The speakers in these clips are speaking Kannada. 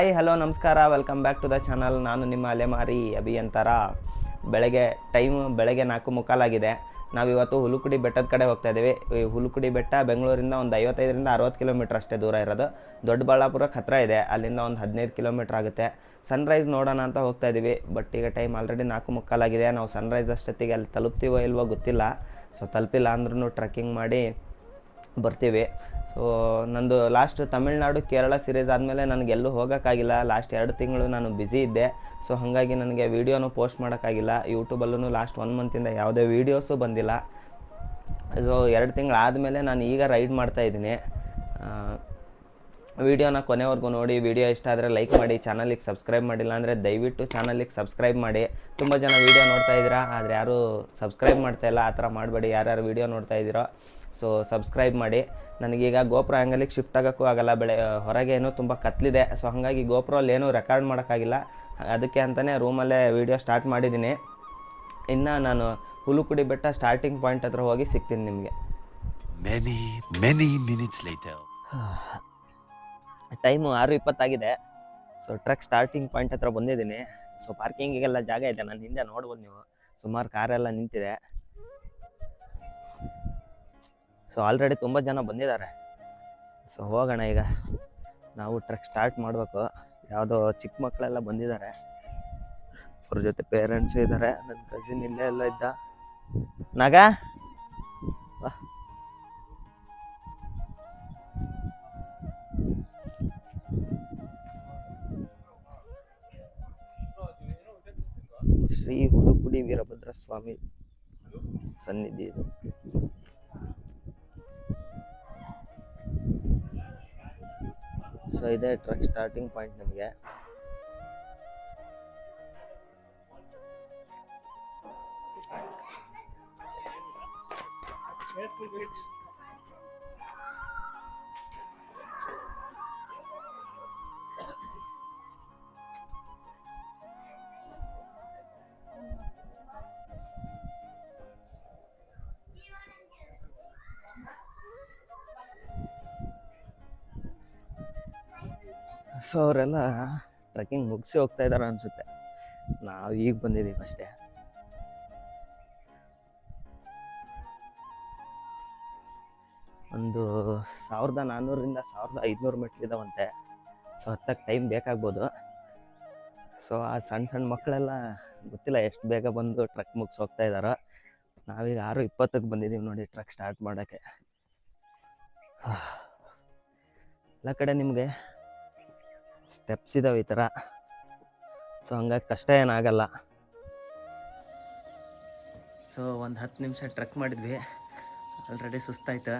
ಹಾಯ್, ಹಲೋ, ನಮಸ್ಕಾರ. Welcome back to the channel ನಾನು ನಿಮ್ಮ ಅಲೆಮಾರಿ ಅಭಿಯಂತರ ಬೆಳಗ್ಗೆ ಟೈಮ್ ಬೆಳಗ್ಗೆ ನಾಲ್ಕು ಮುಕ್ಕಾಲಾಗಿದೆ. ನಾವಿವತ್ತು ಹುಲುಕುಡಿ ಬೆಟ್ಟದ ಕಡೆ ಹೋಗ್ತಾ ಇದ್ದೀವಿ. ಈ ಹುಲುಕುಡಿ ಬೆಟ್ಟ ಬೆಂಗಳೂರಿಂದ ಒಂದು ಐವತ್ತೈದರಿಂದ ಅರವತ್ತು ಕಿಲೋಮೀಟ್ರ್ ಅಷ್ಟೇ ದೂರ ಇರೋದು. ದೊಡ್ಡಬಳ್ಳಾಪುರಕ್ಕೆ ಹತ್ತಿರ ಇದೆ. ಅಲ್ಲಿಂದ ಒಂದು ಹದಿನೈದು ಕಿಲೋಮೀಟ್ರ್ ಆಗುತ್ತೆ. ಸನ್ರೈಸ್ ನೋಡೋಣ ಅಂತ ಹೋಗ್ತಾ ಇದ್ದೀವಿ. ಬಟ್ ಈಗ ಟೈಮ್ ಆಲ್ರೆಡಿ ನಾಲ್ಕು ಮುಕ್ಕಾಲಾಗಿದೆ. ನಾವು ಸನ್ರೈಸ್ ಅಷ್ಟೊತ್ತಿಗೆ ಅಲ್ಲಿ ತಲುಪ್ತೀವೋ ಇಲ್ವೋ ಗೊತ್ತಿಲ್ಲ. ಸೊ ತಲುಪಿಲ್ಲ ಅಂದ್ರೂ ಟ್ರೆಕ್ಕಿಂಗ್ ಮಾಡಿ ಬರ್ತೀವಿ. ಸೊ ನಂದು ಲಾಸ್ಟ್ ತಮಿಳ್ನಾಡು, ಕೇರಳ ಸೀರೀಸ್ ಆದಮೇಲೆ ನನಗೆ ಎಲ್ಲೂ ಹೋಗೋಕ್ಕಾಗಿಲ್ಲ. ಲಾಸ್ಟ್ ಎರಡು ತಿಂಗಳು ನಾನು ಬ್ಯುಸಿ ಇದ್ದೆ. ಸೊ ಹಾಗಾಗಿ ನನಗೆ ವೀಡಿಯೋನು ಪೋಸ್ಟ್ ಮಾಡೋಕ್ಕಾಗಿಲ್ಲ. ಯೂಟ್ಯೂಬಲ್ಲೂ ಲಾಸ್ಟ್ ಒನ್ ಮಂತಿಂದ ಯಾವುದೇ ವೀಡಿಯೋಸು ಬಂದಿಲ್ಲ. ಸೊ ಎರಡು ತಿಂಗಳು ಆದಮೇಲೆ ನಾನು ಈಗ ರೈಡ್ ಮಾಡ್ತಾ ಇದ್ದೀನಿ. ವಿಡಿಯೋನ ಕೊನೆವರೆಗೂ ನೋಡಿ ವಿಡಿಯೋ ಇಷ್ಟ ಆದರೆ ಲೈಕ್ ಮಾಡಿ ಚಾನಲಿಗೆ ಸಬ್ಸ್ಕ್ರೈಬ್ ಮಾಡಿಲ್ಲ ಅಂದರೆ ದಯವಿಟ್ಟು ಚಾನಲಿಗೆ ಸಬ್ಸ್ಕ್ರೈಬ್ ಮಾಡಿ. ತುಂಬ ಜನ ವೀಡಿಯೋ ನೋಡ್ತಾ ಇದ್ದೀರಾ ಆದರೆ ಯಾರು ಸಬ್ಸ್ಕ್ರೈಬ್ ಮಾಡ್ತಾ ಇಲ್ಲ ಆ ಥರ ಮಾಡಬೇಡಿ ಯಾರ್ಯಾರು ವೀಡಿಯೋ ನೋಡ್ತಾ ಇದ್ದೀರೋ ಸೊ ಸಬ್ಸ್ಕ್ರೈಬ್ ಮಾಡಿ. ನನಗೀಗ ಗೋಪ್ರೋ ಆ್ಯಂಗಲಿಗೆ ಶಿಫ್ಟ್ ಆಗೋಕ್ಕೂ ಆಗಲ್ಲ ಬೆಳೆ ಹೊರಗೆ ಏನೋ ತುಂಬ ಕತ್ಲಿದೆ ಸೊ ಹಾಗಾಗಿ ಗೋಪ್ರಲ್ಲಿ ಏನೂ ರೆಕಾರ್ಡ್ ಮಾಡೋಕ್ಕಾಗಿಲ್ಲ. ಅದಕ್ಕೆ ಅಂತಲೇ ರೂಮಲ್ಲೇ ವೀಡಿಯೋ ಸ್ಟಾರ್ಟ್ ಮಾಡಿದ್ದೀನಿ. ಇನ್ನು ನಾನು ಹುಲುಕುಡಿ ಬೆಟ್ಟ ಸ್ಟಾರ್ಟಿಂಗ್ ಪಾಯಿಂಟ್ ಹತ್ರ ಹೋಗಿ ಸಿಗ್ತೀನಿ ನಿಮಗೆ. Many, many minutes later. Time ಆರು ಇಪ್ಪತ್ತಾಗಿದೆ. ಸೊ ಟ್ರಕ್ ಸ್ಟಾರ್ಟಿಂಗ್ ಪಾಯಿಂಟ್ ಹತ್ರ ಬಂದಿದ್ದೀನಿ. ಸೊ ಪಾರ್ಕಿಂಗಿಗೆಲ್ಲ ಜಾಗ ಇದೆ, ನಾನು ಹಿಂದೆ ನೋಡ್ಬೋದು ನೀವು. ಸುಮಾರು ಕಾರೆಲ್ಲ ನಿಂತಿದೆ. ಸೊ ಆಲ್ರೆಡಿ ತುಂಬ ಜನ ಬಂದಿದ್ದಾರೆ. ಸೊ ಹೋಗೋಣ ಈಗ. ನಾವು ಟ್ರಕ್ ಸ್ಟಾರ್ಟ್ ಮಾಡಬೇಕು. ಯಾವುದೋ ಚಿಕ್ಕ ಮಕ್ಕಳೆಲ್ಲ ಬಂದಿದ್ದಾರೆ. ಅವ್ರ ಜೊತೆ ಪೇರೆಂಟ್ಸ್ ಇದ್ದಾರೆ. ನನ್ನ ಕಸಿನ್ ಇಲ್ಲೇ ಎಲ್ಲ ಇದ್ದ. ನಾಗ? ಶ್ರೀ ಹುಡುಕುಡಿ ವೀರಭದ್ರ ಸ್ವಾಮಿ ಸನ್ನಿಧಿ ಇದು. ಸೊ ಇದೆ ಟ್ರಕ್ ಸ್ಟಾರ್ಟಿಂಗ್ ಪಾಯಿಂಟ್ ನಮಗೆ. ಸೊ ಅವರೆಲ್ಲ ಟ್ರೆಕ್ಕಿಂಗ್ ಮುಗಿಸಿ ಹೋಗ್ತಾ ಇದ್ದಾರೆ ಅನಿಸುತ್ತೆ. ನಾವು ಈಗ ಬಂದಿದ್ದೀವಿ ಅಷ್ಟೇ. ಒಂದು ಸಾವಿರದ ನಾನ್ನೂರರಿಂದ ಸಾವಿರದ ಐದುನೂರು ಮೆಟ್ಲಿದಾವಂತೆ ಸೊ ಹತ್ತಕ್ಕೆ ಟೈಮ್ ಬೇಕಾಗ್ಬೋದು. ಸೊ ಆ ಸಣ್ಣ ಸಣ್ಣ ಮಕ್ಕಳೆಲ್ಲ ಗೊತ್ತಿಲ್ಲ ಎಷ್ಟು ಬೇಗ ಬಂದು ಟ್ರಕ್ ಮುಗಿಸಿ ಹೋಗ್ತಾ ಇದ್ದಾರೋ ನಾವೀಗ ಆರು ಇಪ್ಪತ್ತಕ್ಕೆ ಬಂದಿದ್ದೀವಿ ನೋಡಿ ಟ್ರಕ್ ಸ್ಟಾರ್ಟ್ ಮಾಡೋಕ್ಕೆ. ಎಲ್ಲ ಕಡೆ ನಿಮಗೆ ಸ್ಟೆಪ್ಸ್ ಇದಾವೆ ಈ ಥರ ಸೊ ಹಂಗಾಗಿ ಕಷ್ಟ ಏನಾಗಲ್ಲ ಸೊ ಒಂದು ಹತ್ತು ನಿಮಿಷ ಟ್ರಕ್ ಮಾಡಿದ್ವಿ. ಆಲ್ರೆಡಿ ಸುಸ್ತಾಯ್ತು.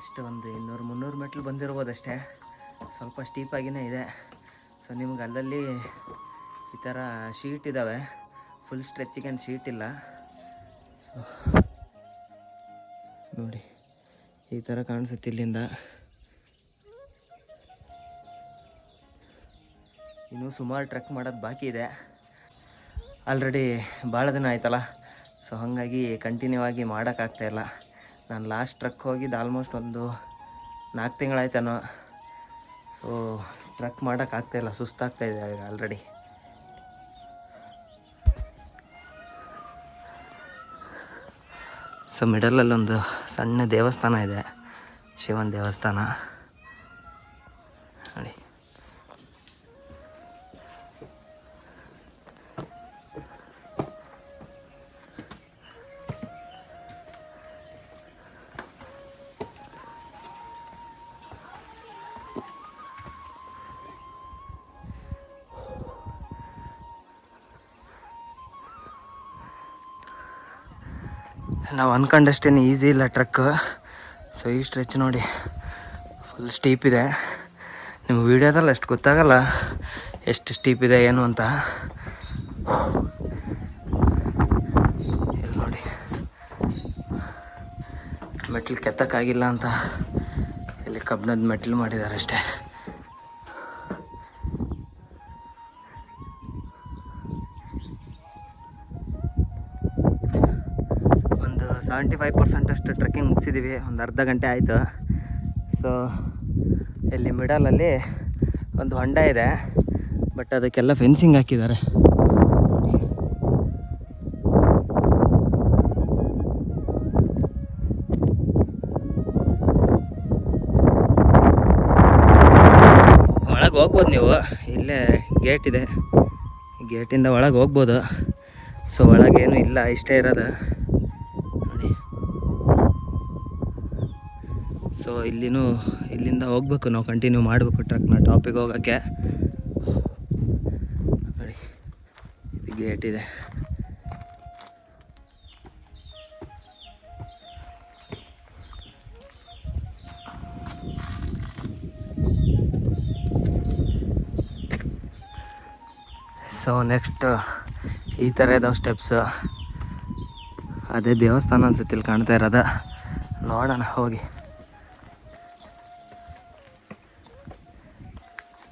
ಎಷ್ಟು ಒಂದು ಇನ್ನೂರು ಮುನ್ನೂರು ಮೆಟ್ಲು ಬಂದಿರ್ಬೋದು ಅಷ್ಟೇ. ಸ್ವಲ್ಪ ಸ್ಟೀಪಾಗಿನೇ ಇದೆ. ಸೊ ನಿಮ್ಗೆ ಅಲ್ಲಲ್ಲಿ ಈ ಥರ ಶೀಟ್ ಇದ್ದಾವೆ ಫುಲ್ ಸ್ಟ್ರೆಚ್ಚಿಗೇನು ಶೀಟ್ ಇಲ್ಲ. ಸೊ ನೋಡಿ, ಈ ಥರ ಕಾಣಿಸುತ್ತೆ ಇಲ್ಲಿಂದ. ಇನ್ನೂ ಸುಮಾರು ಟ್ರಕ್ ಮಾಡೋದು ಬಾಕಿ ಇದೆ. ಆಲ್ರೆಡಿ ಭಾಳ ದಿನ ಆಯ್ತಲ್ಲ ಸೊ ಹಾಗಾಗಿ ಕಂಟಿನ್ಯೂ ಆಗಿ ಮಾಡೋಕ್ಕಾಗ್ತಾಯಿಲ್ಲ ನಾನು ಲಾಸ್ಟ್ ಟ್ರಕ್ ಹೋಗಿದ್ದು ಆಲ್ಮೋಸ್ಟ್ ಒಂದು ನಾಲ್ಕು ತಿಂಗಳಾಯ್ತಾನೋ ಸೊ ಟ್ರಕ್ ಮಾಡೋಕ್ಕಾಗ್ತಾಯಿಲ್ಲ ಸುಸ್ತಾಗ್ತಾಯಿದೆ ಈಗ ಆಲ್ರೆಡಿ ಸೊ ಮಿಡಲಲ್ಲೊಂದು ಸಣ್ಣ ದೇವಸ್ಥಾನ ಇದೆ, ಶಿವನ ದೇವಸ್ಥಾನ. ನಾವು ಅಂದ್ಕೊಂಡಷ್ಟೇ ಈಸಿ ಇಲ್ಲ ಟ್ರಕ್ ಸೊ ಈ ಸ್ಟ್ರೆಚ್ ನೋಡಿ ಫುಲ್ ಸ್ಟೀಪ್ ಇದೆ. ನಿಮ್ಗೆ ವೀಡಿಯೋದಲ್ಲಿ ಅಷ್ಟು ಗೊತ್ತಾಗಲ್ಲ ಎಷ್ಟು ಸ್ಟೀಪ್ ಇದೆ, ಏನು ಅಂತ. ಇಲ್ಲಿ ನೋಡಿ. ಮೆಟ್ಲು ಕೆತ್ತಕ್ಕಾಗಿಲ್ಲ ಅಂತ ಇಲ್ಲಿ ಕಬ್ಬಿಣದ ಮೆಟ್ಲು ಮಾಡಿದ್ದಾರೆ ಅಷ್ಟೇ. ಸೆವೆಂಟಿ ಫೈವ್ ಪರ್ಸೆಂಟ್ ಅಷ್ಟು ಟ್ರೆಕ್ಕಿಂಗ್ ಮುಗಿಸಿದ್ದೀವಿ ಒಂದು ಅರ್ಧ ಗಂಟೆ ಆಯಿತು. ಸೊ ಇಲ್ಲಿ ಮಿಡಲಲ್ಲಿ ಒಂದು ಹೊಂಡ ಇದೆ. ಬಟ್ ಅದಕ್ಕೆಲ್ಲ ಫೆನ್ಸಿಂಗ್ ಹಾಕಿದ್ದಾರೆ. ಒಳಗೆ ಹೋಗ್ಬೋದು ನೀವು. ಇಲ್ಲೇ ಗೇಟ್ ಇದೆ. ಗೇಟಿಂದ ಒಳಗೆ ಹೋಗ್ಬೋದು. ಸೊ ಒಳಗೇನು ಇಲ್ಲ, ಇಷ್ಟೇ ಇರೋದು. ಸೊ ಇಲ್ಲಿನೂ, ಇಲ್ಲಿಂದ ಹೋಗ್ಬೇಕು, ನಾವು ಕಂಟಿನ್ಯೂ ಮಾಡಬೇಕು ಟ್ರಕ್ನ ಟಾಪಿಗೆ ಹೋಗೋಕ್ಕೆ. ನೋಡಿ, ಇದು ಗೇಟ್ ಇದೆ. ಸೊ ನೆಕ್ಸ್ಟ್ ಈ ಥರ ಇದಾವೆ ಸ್ಟೆಪ್ಸ್ ಅದೇ ದೇವಸ್ಥಾನ ಅನ್ಸುತ್ತೆ, ಇಲ್ಲಿ ಕಾಣ್ತಾ ಇರೋದ. ನೋಡೋಣ, ಹೋಗಿ.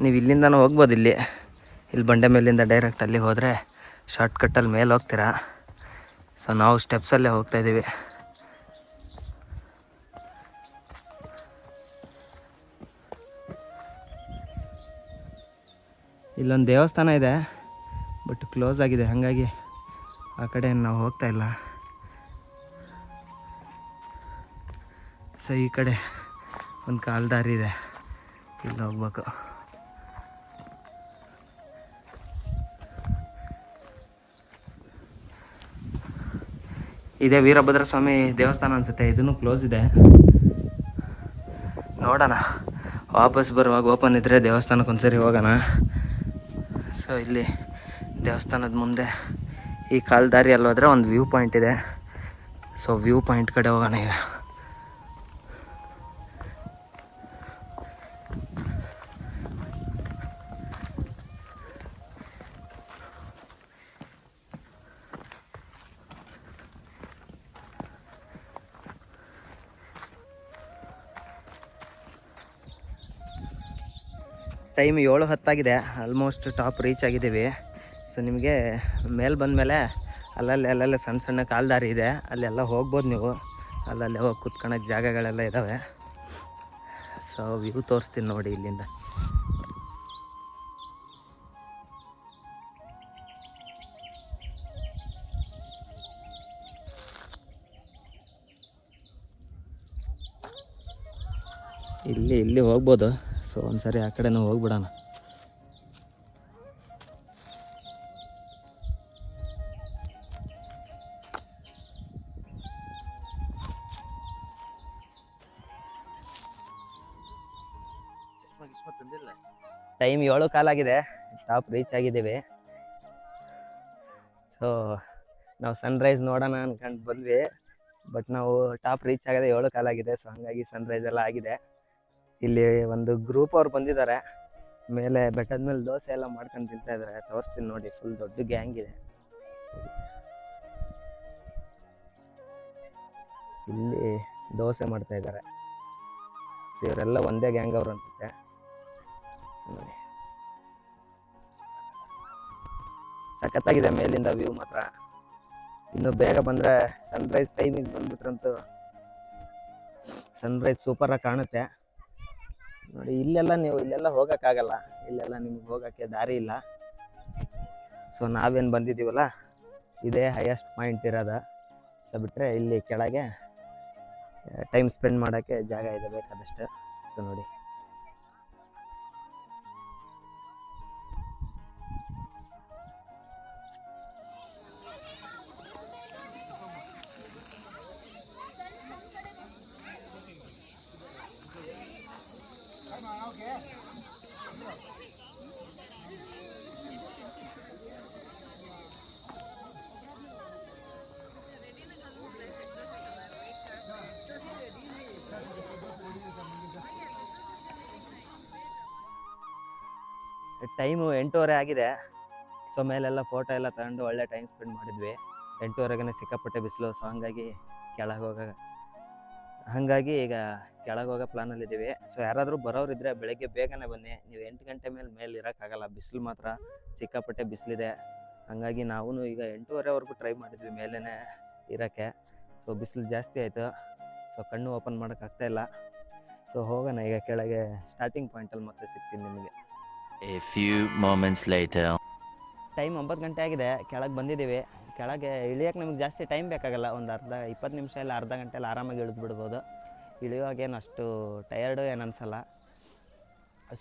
ನೀವು ಇಲ್ಲಿಂದನೂ ಹೋಗ್ಬೋದು ಇಲ್ಲಿ. ಇಲ್ಲಿ ಬಂಡೆ ಮೇಲಿಂದ ಡೈರೆಕ್ಟ್ ಅಲ್ಲಿಗೆ ಹೋದರೆ ಶಾರ್ಟ್ಕಟ್ಟಲ್ಲಿ ಮೇಲೆ ಹೋಗ್ತೀರಾ? ಸೊ ನಾವು ಸ್ಟೆಪ್ಸಲ್ಲೇ ಹೋಗ್ತಾಯಿದ್ದೀವಿ ಇಲ್ಲೊಂದು ದೇವಸ್ಥಾನ ಇದೆ ಬಟ್ ಕ್ಲೋಸ್ ಆಗಿದೆ. ಹಾಗಾಗಿ ಆ ಕಡೆ ನಾವು ಹೋಗ್ತಾ ಇಲ್ಲ. ಸೊ ಈ ಕಡೆ ಒಂದು ಕಾಲ್ದಾರಿ ಇದೆ. ಇಲ್ಲಿ ಹೋಗ್ಬೇಕು. ಇದೇ ವೀರಭದ್ರ ಸ್ವಾಮಿ ದೇವಸ್ಥಾನ ಅನ್ಸುತ್ತೆ, ಇದನ್ನು ಕ್ಲೋಸ್ ಇದೆ. ನೋಡೋಣ. ವಾಪಸ್ ಬರುವಾಗ ಓಪನ್ ಇದ್ದರೆ ದೇವಸ್ಥಾನಕ್ಕೆ ಒಂದ್ಸರಿ ಹೋಗೋಣ. ಸೊ ಇಲ್ಲಿ ದೇವಸ್ಥಾನದ ಮುಂದೆ ಈ ಕಾಲ್ದಾರಿಯಲ್ಲಿ ಹೋದ್ರೆ ಒಂದು ವ್ಯೂ ಪಾಯಿಂಟ್ ಇದೆ. ಸೊ ವ್ಯೂ ಪಾಯಿಂಟ್ ಕಡೆ ಹೋಗೋಣ ಈಗ. ಟೈಮ್ ಏಳು ಹತ್ತಾಗಿದೆ. ಆಲ್ಮೋಸ್ಟ್ ಟಾಪ್ ರೀಚ್ ಆಗಿದ್ದೀವಿ. ಸೊ ನಿಮಗೆ ಮೇಲೆ ಬಂದಮೇಲೆ ಅಲ್ಲಲ್ಲಿ, ಅಲ್ಲಲ್ಲೇ ಸಣ್ಣ ಸಣ್ಣ ಕಾಲ್ದಾರಿ ಇದೆ. ಅಲ್ಲೆಲ್ಲ ಹೋಗ್ಬೋದು ನೀವು. ಅಲ್ಲಲ್ಲಿ ಹೋಗಿ ಕುತ್ಕೊಳ್ಳೋಕೆ ಜಾಗಗಳೆಲ್ಲ ಇದ್ದಾವೆ ಸೊ ವ್ಯೂ ತೋರಿಸ್ತೀನಿ ನೋಡಿ ಇಲ್ಲಿಂದ. ಇಲ್ಲಿ ಇಲ್ಲಿ ಹೋಗ್ಬೋದು. ಸೊ, ಒಂದ್ಸರಿ ಆ ಕಡೆನೂ ಹೋಗ್ಬಿಡೋಣ. ಟೈಮ್ ಏಳು ಕಾಲಾಗಿದೆ ಟಾಪ್ ರೀಚ್ ಆಗಿದ್ದೀವಿ. ಸೊ, ನಾವು ಸನ್ರೈಸ್ ನೋಡೋಣ ಅನ್ಕೊಂಡು ಬಂದ್ವಿ. ಬಟ್ ನಾವು ಟಾಪ್ ರೀಚ್ ಆಗದೆ ಏಳು ಕಾಲಾಗಿದೆ ಸೊ, ಹಂಗಾಗಿ ಸನ್ರೈಸ್ ಎಲ್ಲ ಆಗಿದೆ. ಇಲ್ಲಿ ಒಂದು ಗ್ರೂಪ್ ಅವ್ರು ಬಂದಿದ್ದಾರೆ ಮೇಲೆ ಬೆಟ್ಟದ ಮೇಲೆ ದೋಸೆ ಎಲ್ಲ ಮಾಡ್ಕೊಂಡು ತಿಂತಾ ಇದ್ದಾರೆ ತೋರಿಸ್ತೀನಿ ನೋಡಿ ಫುಲ್ ದೊಡ್ಡ ಗ್ಯಾಂಗ್ ಇದೆ. ಇಲ್ಲಿ ದೋಸೆ ಮಾಡ್ತಾ ಇದ್ದಾರೆ ಇವರೆಲ್ಲ ಒಂದೇ ಗ್ಯಾಂಗ್ ಅವ್ರು ಅನ್ಸುತ್ತೆ. ನೋಡಿ. ಸಖತ್ತಾಗಿದೆ ಮೇಲಿಂದ ವ್ಯೂ ಮಾತ್ರ. ಇನ್ನು ಬೇಗ ಬಂದ್ರೆ ಸನ್ರೈಸ್ ಟೈಮಿಗೆ ಬಂದ್ಬಿಟ್ರಂತೂ ಸನ್ರೈಸ್ ಆಗಿ ಕಾಣುತ್ತೆ. ನೋಡಿ, ಇಲ್ಲೆಲ್ಲ ನೀವು, ಇಲ್ಲೆಲ್ಲ ಹೋಗೋಕ್ಕಾಗಲ್ಲ. ಇಲ್ಲೆಲ್ಲ ನಿಮ್ಗೆ ಹೋಗೋಕ್ಕೆ ದಾರಿ ಇಲ್ಲ. ಸೊ ನಾವೇನು ಬಂದಿದ್ದೀವಲ್ಲ, ಇದೇ ಹೈಯೆಸ್ಟ್ ಪಾಯಿಂಟ್ ಇರೋದ. ಸೊ ಬಿಟ್ಟರೆ ಇಲ್ಲಿ ಕೆಳಗೆ ಟೈಮ್ ಸ್ಪೆಂಡ್ ಮಾಡೋಕ್ಕೆ ಜಾಗ ಇದೆ ಬೇಕಾದಷ್ಟು. ಸೊ ನೋಡಿ. ಟೈಮು ಎಂಟೂವರೆ ಆಗಿದೆ. ಸೊ ಮೇಲೆಲ್ಲ ಫೋಟೋ ಎಲ್ಲ ತಗೊಂಡು ಒಳ್ಳೆ ಟೈಮ್ ಸ್ಪೆಂಡ್ ಮಾಡಿದ್ವಿ. ಎಂಟೂವರೆಗೆ ಸಿಕ್ಕಾಪಟ್ಟೆ ಬಿಸಿಲು ಸೊ ಹಂಗಾಗಿ ಕೆಳಗೆ ಹೋಗ ಹಾಗಾಗಿ ಈಗ ಕೆಳಗೆ ಹೋಗೋ ಪ್ಲಾನಲ್ಲಿದ್ದೀವಿ ಸೊ ಯಾರಾದರೂ ಬರೋರಿದ್ರೆ ಬೆಳಗ್ಗೆ ಬೇಗನೆ ಬನ್ನಿ. ನೀವು ಎಂಟು ಗಂಟೆ ಮೇಲೆ ಮೇಲೆ ಇರೋಕ್ಕಾಗಲ್ಲ. ಬಿಸಿಲು ಮಾತ್ರ ಸಿಕ್ಕಾಪಟ್ಟೆ ಬಿಸಿಲಿದೆ. ಹಾಗಾಗಿ ನಾವು ಈಗ ಎಂಟೂವರೆವರೆಗೂ ಟ್ರೈ ಮಾಡಿದ್ವಿ ಮೇಲೇ ಇರೋಕ್ಕೆ. ಸೊ ಬಿಸಿಲು ಜಾಸ್ತಿ ಆಯಿತು. ಸೊ ಕಣ್ಣು ಓಪನ್ ಮಾಡೋಕ್ಕಾಗ್ತಾಯಿಲ್ಲ ಸೊ ಹೋಗೋಣ. ಈಗ ಕೆಳಗೆ ಸ್ಟಾರ್ಟಿಂಗ್ ಪಾಯಿಂಟಲ್ಲಿ ಮತ್ತೆ ಸಿಗ್ತೀನಿ ನಿಮಗೆ. A few moments later. Time ಒಂಬತ್ತು ಗಂಟೆ ಆಗಿದೆ. ಕೆಳಗೆ ಬಂದಿದ್ದೀವಿ ಕೆಳಗೆ ಇಳಿಯೋಕೆ ನಮಗೆ ಜಾಸ್ತಿ ಟೈಮ್ ಬೇಕಾಗಲ್ಲ. ಒಂದು ಅರ್ಧ, ಇಪ್ಪತ್ತು ನಿಮಿಷ ಇಲ್ಲ, ಅರ್ಧ ಗಂಟೆಯಲ್ಲಿ ಆರಾಮಾಗಿ ಇಳಿದು ಬಿಡ್ಬೋದು. ಇಳಿಯುವಾಗೇನು ಅಷ್ಟು ಟಯರ್ಡು ಏನು ಅನಿಸಲ್ಲ.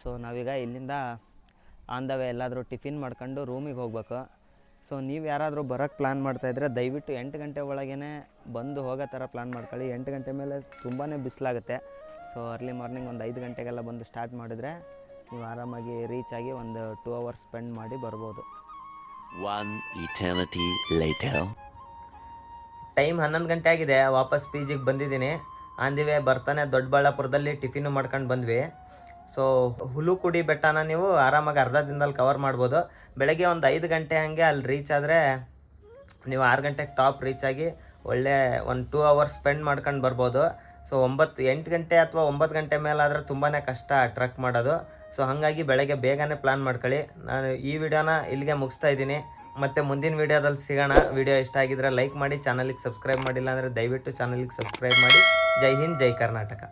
ಸೊ ನಾವೀಗ ಇಲ್ಲಿಂದ ಆನ್ ದ ವೇ ಎಲ್ಲಾದರೂ ಟಿಫಿನ್ ಮಾಡ್ಕೊಂಡು ರೂಮಿಗೆ ಹೋಗ್ಬೇಕು. ಸೊ ನೀವು ಯಾರಾದರೂ ಬರೋಕ್ಕೆ ಪ್ಲ್ಯಾನ್ ಮಾಡ್ತಾಯಿದ್ರೆ ದಯವಿಟ್ಟು ಎಂಟು ಗಂಟೆ ಒಳಗೇ ಬಂದು ಹೋಗೋ ಥರ ಪ್ಲ್ಯಾನ್ ಮಾಡ್ಕೊಳ್ಳಿ. ಎಂಟು ಗಂಟೆ ಮೇಲೆ ತುಂಬಾ ಬಿಸಿಲಾಗುತ್ತೆ. ಸೊ ಅರ್ಲಿ ಮಾರ್ನಿಂಗ್ ಒಂದು ಐದು ಗಂಟೆಗೆಲ್ಲ ಬಂದು ಸ್ಟಾರ್ಟ್ ಮಾಡಿದರೆ ನೀವು ಆರಾಮಾಗಿ ರೀಚ್ ಆಗಿ ಒಂದು ಟೂ ಅವರ್ಸ್ ಸ್ಪೆಂಡ್ ಮಾಡಿ ಬರ್ಬೋದು. One eternity later. ಟೈಮ್ ಹನ್ನೊಂದು ಗಂಟೆ ಆಗಿದೆ ವಾಪಸ್ ಪಿ ಜಿಗೆ ಬಂದಿದ್ದೀನಿ. ವೇ ಬರ್ತಾನೆ ದೊಡ್ಡಬಳ್ಳಾಪುರದಲ್ಲಿ ಟಿಫಿನು ಮಾಡ್ಕೊಂಡು ಬಂದ್ವಿ. ಸೊ ಹುಲುಕುಡಿ ಬೆಟ್ಟನ ನೀವು ಆರಾಮಾಗಿ ಅರ್ಧ ದಿನದಲ್ಲಿ ಕವರ್ ಮಾಡ್ಬೋದು. ಬೆಳಗ್ಗೆ ಒಂದು ಐದು ಗಂಟೆ ಹಾಗೆ ಅಲ್ಲಿ ರೀಚ್ ಆದರೆ ನೀವು ಆರು ಗಂಟೆಗೆ ಟಾಪ್ ರೀಚ್ ಆಗಿ ಒಳ್ಳೆ ಒಂದು ಟೂ ಅವರ್ಸ್ ಸ್ಪೆಂಡ್ ಮಾಡ್ಕೊಂಡು ಬರ್ಬೋದು. ಸೊ ಒಂಬತ್ತು ಎಂಟು ಗಂಟೆ ಅಥವಾ ಒಂಬತ್ತು ಗಂಟೆ ಮೇಲಾದರೆ ತುಂಬಾ ಕಷ್ಟ ಟ್ರಕ್ ಮಾಡೋದು. ಸೊ ಹಾಗಾಗಿ ಬೆಳಗ್ಗೆ ಬೇಗನೆ ಪ್ಲ್ಯಾನ್ ಮಾಡ್ಕೊಳ್ಳಿ. ನಾನು ಈ ವಿಡಿಯೋನ ಇಲ್ಲಿಗೆ ಮುಗಿಸ್ತಾ ಇದ್ದೀನಿ. ಮತ್ತು ಮುಂದಿನ ವಿಡಿಯೋದಲ್ಲಿ ಸಿಗೋಣ. ವಿಡಿಯೋ ಇಷ್ಟ ಆಗಿದ್ರೆ ಲೈಕ್ ಮಾಡಿ ಚಾನಲಿಗೆ ಸಬ್ಸ್ಕ್ರೈಬ್ ಮಾಡಿಲ್ಲ ಅಂದರೆ ದಯವಿಟ್ಟು ಚಾನಲಿಗೆ ಸಬ್ಸ್ಕ್ರೈಬ್ ಮಾಡಿ. ಜೈ ಹಿಂದ್, ಜೈ ಕರ್ನಾಟಕ.